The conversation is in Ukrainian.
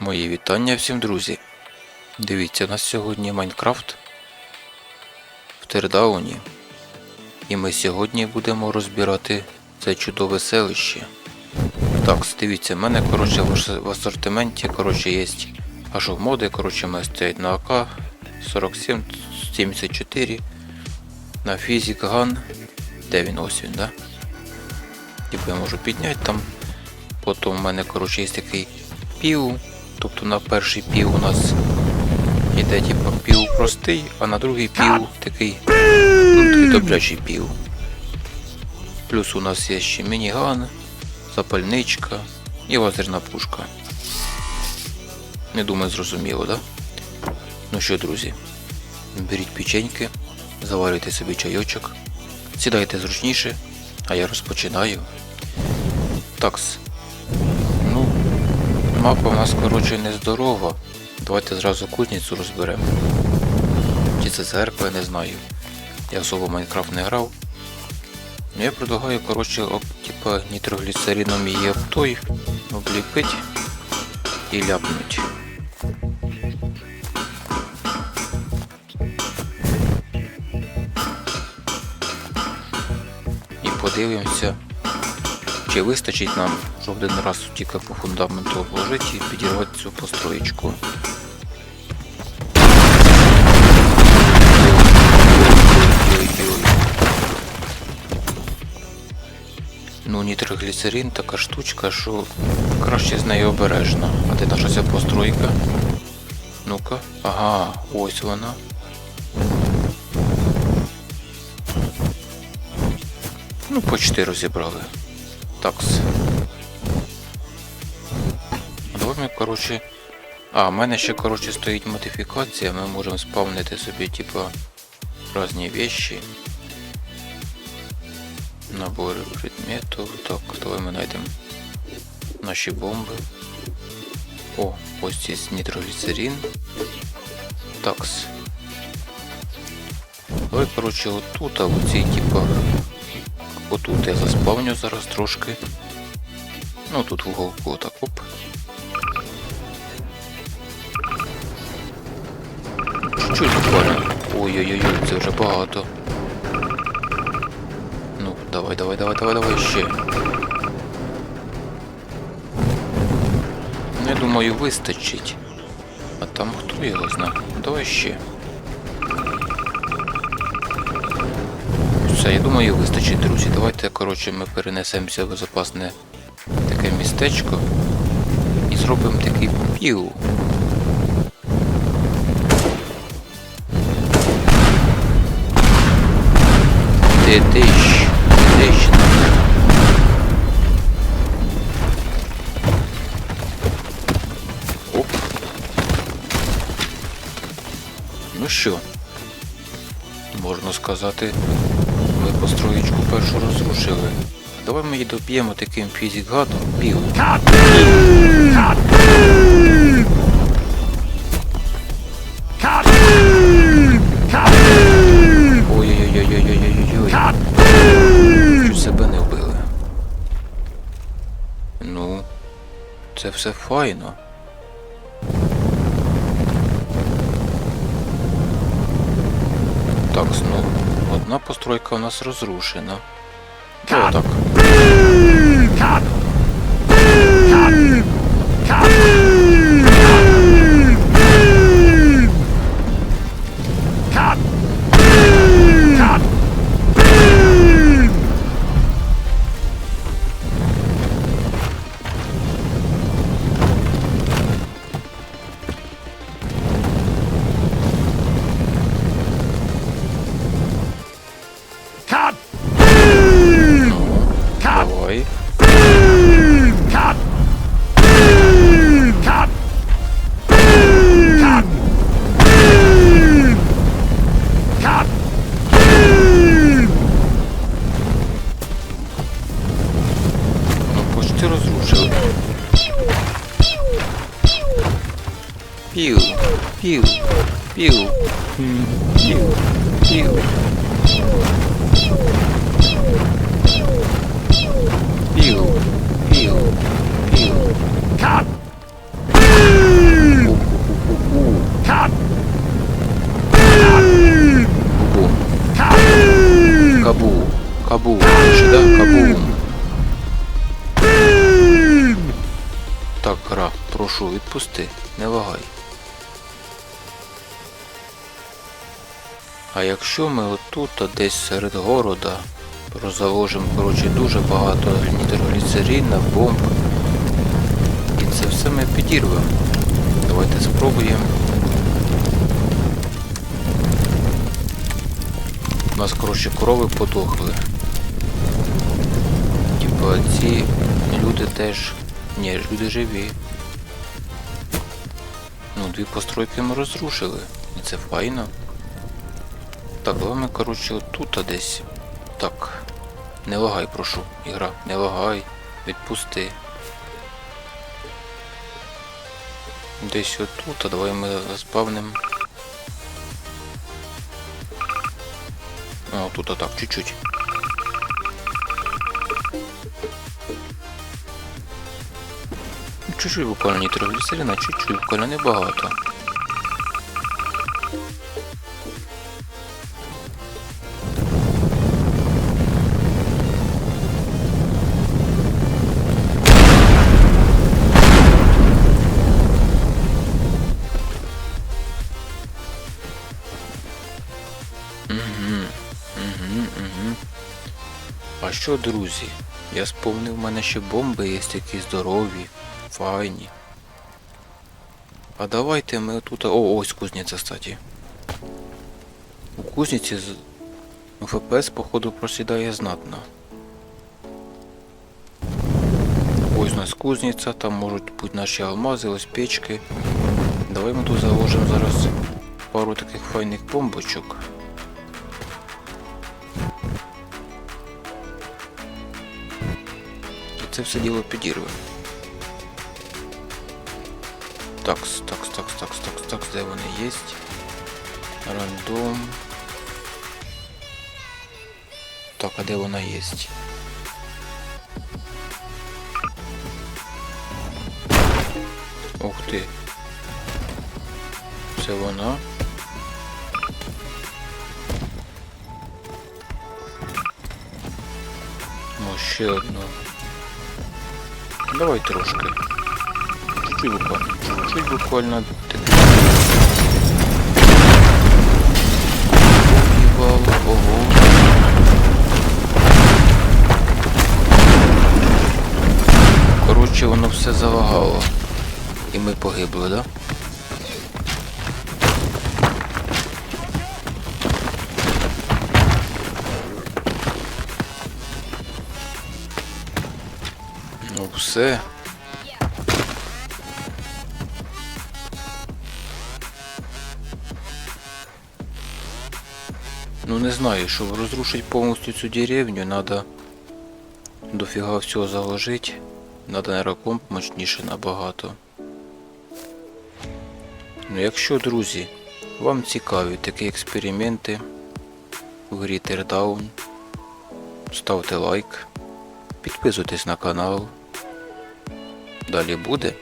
Мої вітання всім, друзі. Дивіться, у нас сьогодні Майнкрафт в Тердауні. І ми сьогодні будемо розбирати це чудове селище. Так, дивіться, в мене коротше в асортименті коротше є аж моди, коротше, мене стоять на АК 47 74 на Physic Gun. Де він ось він, да? Типу я можу підняти там. Потім у мене коротше є такий пів. Тобто на перший пів у нас йде типу пів простий, а на другий пів такий, ну, такий добрячий пів. Плюс у нас є ще мініган, запальничка і лазерна пушка. Не думаю, зрозуміло, да? Ну що, друзі, беріть печеньки, заварюйте собі чайочок, сідайте зручніше, а я розпочинаю. Такс. Мапа у нас, коротше, нездорова. Давайте зразу кузницю розберемо. Чи це церква, я не знаю. Я особо в Майнкрафт не грав. Ну, Я предлагаю, коротше, об, типа нітрогліцерином її той обліпить і ляпнуть. І подивимося, чи вистачить нам, щоб один раз тільки по фундаменту обложити і підірвати цю построєчку. Ну, нітрогліцерин така штучка, що краще з нею обережно. А де наша ця постройка? Ну-ка. Ага, ось вона. Ну, почти розібрали. Такс. Давай ми, коротше. А, в мене ще, коротше, стоїть модифікація, ми можемо спавнити собі, типа, різні вещи. Набори предметів. Так, давай ми знайдемо наші бомби. О, ось є нітрогліцерин. Такс. Давай, коротше, отут, а оцій, типа, Отут я заспавню зараз трошки. Ну тут в уголку отак оп. Чуть-чуть буквально. Ой-ой-ой, це вже багато. Ну, давай, давай, давай, давай, давай ще. Я думаю, вистачить. А там хто його знає? Давай ще. Все, я думаю, вистачить, друзі. Давайте, коротше, ми перенесемося в безпечне таке містечко і зробимо такий пів. Де дещ? Де дещ? Оп. Ну що? Можна сказати, ми построєчку першу розрушили. Давай ми її доб'ємо таким фізікгадом пів. Ой-ой-ой-ой-ой-ой-ой. Чуть себе не вбили. Ну, це все файно. Так, ну, одна постройка у нас розрушена. О, так. Давай. ты разрушил? Пил, пил, пил, пил, пил. Пил, пил, пил. Кат! Кат! Кабу. Кабу. Кабу. Сюда, кабу. Відпусти, не вагай. А якщо ми отут, десь серед города розаложимо, коротше, дуже багато нітрогліцерина, бомб. І це все ми підірвемо. Давайте спробуємо. У нас, коротше, корови подохли. Типа ці люди теж. Ні, люди живі. Дві постройки ми розрушили. І це файно. Так, давай ми, коротше, отут а десь. Так. Не лагай, прошу, ігра, не лагай. Відпусти. Десь отут, а давай ми заспавним. А, тут так, чуть-чуть. Чуть-чуть буквально нітрогліцерина, чуть-чуть, буквально небагато. Що, друзі? Я сповнив, в мене ще бомби є такі здорові, файні. А давайте ми тут. О, ось кузниця, кстати. У кузниці з... ну, ФПС, походу, просідає знатно. Ось у нас кузниця, там можуть бути наші алмази, ось печки. Давай ми тут заложимо зараз пару таких файних бомбочок. І це все діло підірве. Такс, такс, такс, такс, такс, такс, де вони є? Рандом. Так, а де вона є? Ух ти. Це вона. О, ще одну. Давай трошки. Чуть-чуть буквально. Чуть буквально таки. Ого. Коротше, воно все залагало. І ми погибли, да? Ну все. Ну не знаю, щоб розрушити повністю цю деревню, надо дофіга всього заложити. Надо нейрокомп мощніше набагато. Ну якщо, друзі, вам цікаві такі експерименти в грі Teardown, ставте лайк, підписуйтесь на канал. Далі буде.